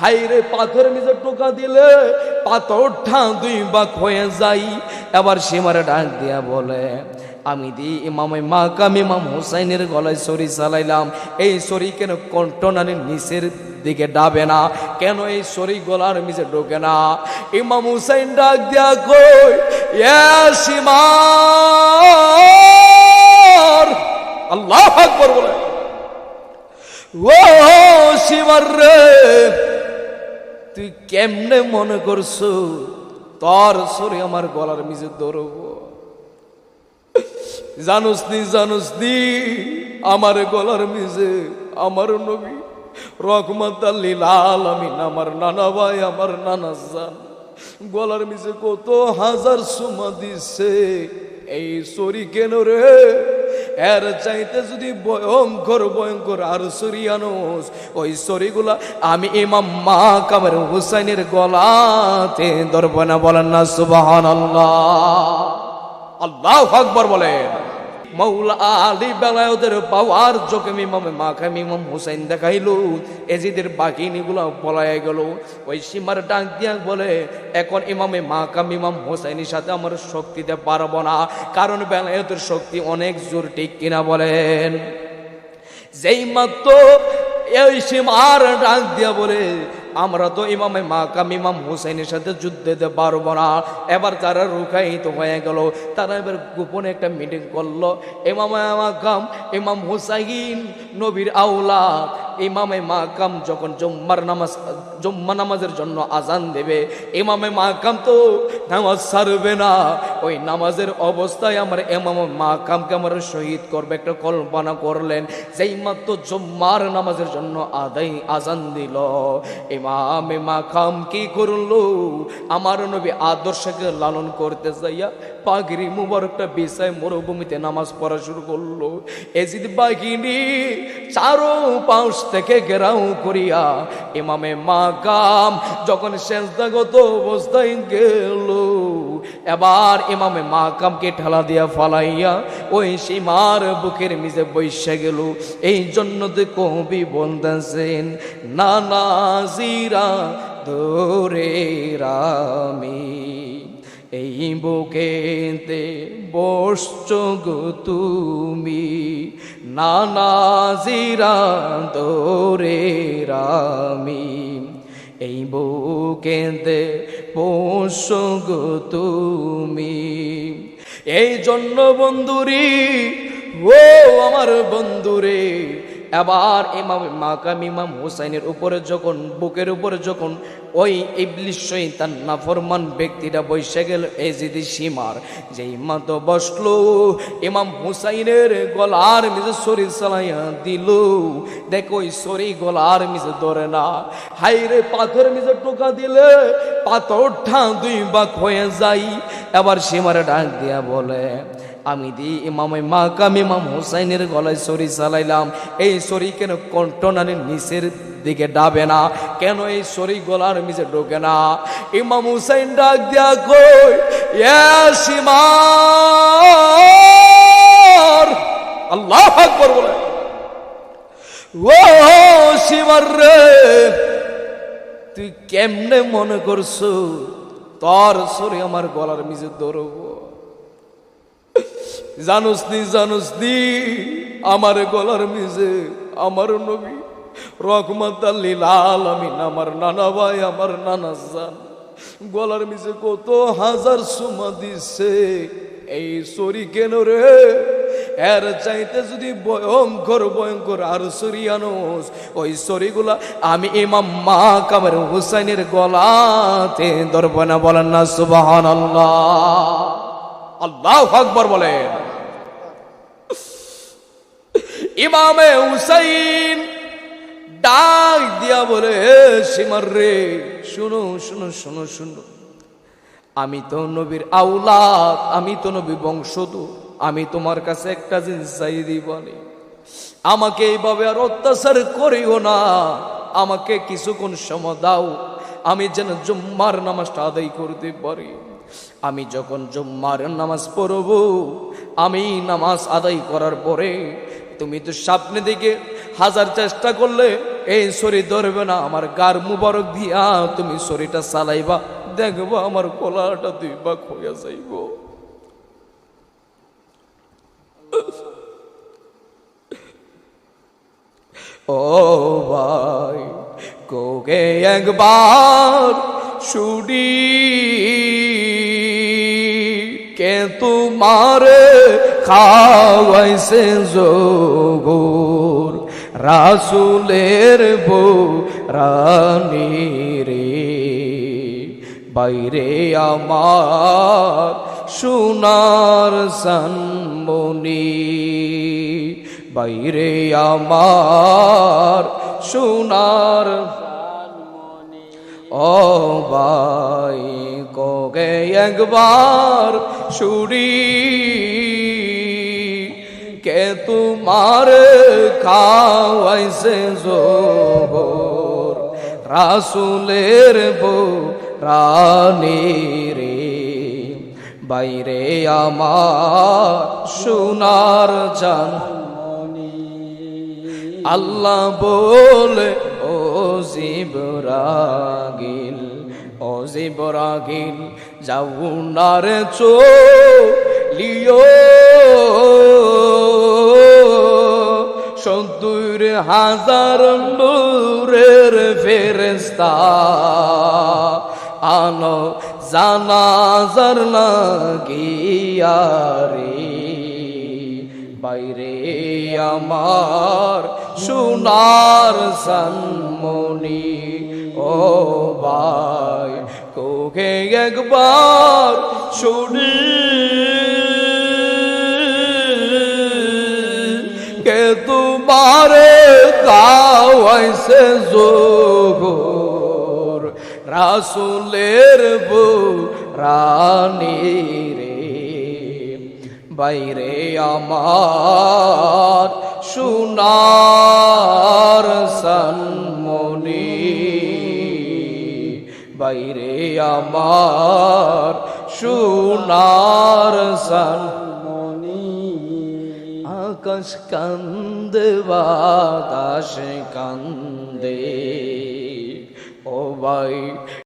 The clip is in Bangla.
হাইরে পাথর নিজে টোকা দিলে পাথর ঠা দুই বাক হয়ে যাই এবার সীমারে ডাক দিয়া বলে, আমি দি ইমাম মাকাম, ইমাম হুসাইনের গলায় সরি চালাইলাম। এই সরি কেন কণ্ঠনানির নিচের দিকে ডাবে না? কেন এই সরি গলার নিচে ঢোকে না? ইমাম হুসাইন ডাক দিয়া কই সীমার আল্লাহ বলে, ও সীমার রে তুই কেমনে মনে করছ? তোর সরি আমার গলার মিজে ধরবো। জানুস নি জানুস নি আমার গলার মিজে আমার নবী রহমত আল্লিল আলামিন আমার নানা ভাই, আমার নানা জান। গলার মিজে কত হাজার সুমা দিছে। এই সরি কেন রে? এর চাইতে যদি ভয়ঙ্কর ভয়ঙ্কর আর সরিয়ানোস ওই সরিগুলা আমি ইমাম মা কামের হুসাইনের গলাতে ধরব না, বলেন না সুবাহান আল্লাহ আল্লাহ আকবর বলেন। মৌলা আলী বেলায়তের পাওয়ার চোখে ইমামে মাখাম ইমাম হুসাইন দেখাইল। এজিদের বাকিনিগুলো পলায় গেল। ওই সীমার ডাক দিয়া বলে, এখন ইমামে মাকাম ইমাম হুসাইনের সাথে আমার শক্তিতে পারব না। কারণ বেলায়তের শক্তি অনেক জোর, ঠিক কিনা বলেন? যেই মাত্র এই সীমার ডাক দিয়া বলে, আমরা তো ইমামে মাকাম, ইমাম হুসাইনের সাথে যুদ্ধ দিতে পারব না। এবার তারা রুখায়িত হয়ে গেল। তারা এবার গোপনে একটা মিটিং করল। ইমামে মাকাম, ইমাম হুসাইন, নবীর আউলা ইমামে মাকাম যখন জম্মার নামাজ, জম্মা নামাজের জন্য আজান দেবে, ইমামে মাকাম তো নামাজ সারবে না। ওই নামাজের অবস্থায় আমার ইমামে মাকামকে আমার শহীদ করবে, একটা কল্পনা করলেন, যেই মাত্র জম্মার নামাজের জন্য আদাই আজান দিল। ইমামে মাকাম কি করল? আমার নবী আদর্শকে লালন করতে যাইয়া পাগরি মুবারকটা বিছায় মরুভূমিতে নামাজ পড়া শুরু করল। এজিদ বাগিনী চারো পাঁচ থেকে ঘেরাও করিয়া ইমামে মাকাম যখন শেষদাগত অবস্থায় গেল, এবার ইমামে মাকামকে ঠেলা দিয়া ফালাইয়া ওই সীমার বুকের মিজে বৈশা গেল। এই জন্য তো কবি বলতেছেন নানাজিরা দোরে রামি এই বুকেতে বসছ গো তুমি নানাজিরা দোরে রামি এই বুকেতে বসছ গো তুমি। এই জন্য বন্ধুরি, ও আমার বন্ধুরে এবার ইমাম মাকাম ইমাম হুসাইনের উপরে যখন, বুকের উপরে যখন ওই ইবলিশ শৈতান নাফরমান ব্যক্তিটা বসে গেল, এই যদি সীমার, যেই মাত বসল, ইমাম হুসাইনের গলার মিজে শরীর চালাইয়া দিল। দেখো ওই শরী গলার মিজে ধরে না। হাইরে পাথর মিজে টোকা দিলে পাথর ঠা দুই বাক হয়ে যাই এবার সীমারে ডাক দিয়া বলে আমি দি ইমাম মাকাম ইমাম হুসাইনের গলায় সরি চালাইলাম। এই সরি কেন কণ্ঠনানির নিচের দিকে ডাবে না? কেন এই সরি গলার নিচে ঢোকে না? ইমাম হুসাইন ডাক দিয়া কই সীমার আল্লাহ আকবর ও রে, তুই কেমনে মনে করছ? তোর সরি আমার গলার মিজে ধরবো। জানুস নি জানুস নি আমার গলার মিজে, আমার নবী রহমত আল্লিল আলামিন, আমার নানা ভাই, আমার নানা জান। গলার মিজে কত হাজার সুমা দিছে। এই সরি কেন রে? এর চাইতে যদি ভয়ঙ্কর ভয়ঙ্কর, আর সরিয়ানোস ওই সরিগুলা আমি ইমাম মা কামের হুসাইনের গলাতে ধরব না, বলেন না সুবাহান আল্লাহ আল্লাহ আকবর বলেন। ইমামে হুসাইন ডাক দিয়া বলে সীমার রে, শুনো শুনো শুনো শুনো। আমি তো নবীর আউলাদ আমি তো নবী বংশধর, আমি তোমার কাছে একটা জিনিস চাই বলে। আমাকে এইভাবে আর অত্যাচার করিও না, আমাকে কিছুক্ষণ সময় দাও, আমি যেন জুম্মার নামাজটা আদায় করতে পারি। আমি যখন জুম্মার নামাজ পড়ব, আমি নামাজ আদায় করার পরে তুমি তো স্বপ্নে দিকে হাজার চেষ্টা করলে এই শরীর ধরবে না, আমার গার মুবারক দিয়া তুমি শরীরটা চালাইবা। দেখব আমার কলাটা দুই বাক হইয়া যাইব। ও ভাই, কোকে একবার শুডি কে তোমার খাওয়াইছে যোগর রাসুলের বউ রানী বাইরে আমার সোনার সন্মনি বাইরে আমার সোনার ও ভাই, কোগে একবার শুরি কে তোমার খাওয়াইছে জোহর রাসুলের বউ রানী রে বাইরে আমার সোনার জান আল্লাহ বলে, ও জিবরাগিল ও জিবরাগিল যাউনার চো লিও হাজার নূরের ফেরেস্তা আনো জানাজার লাগিয়া রে বাইরে আমার সোনার সন্মনি ও ভাই কোকে একবার শুনি গাওয়াইছে যোগর রাসুলের বউ রানী রে বাইরে আমার সোনার সন্মনি বাইরে আমার সোনার সন্মনি আকাশ কান্দে বাতাস কান্দে ও ভাই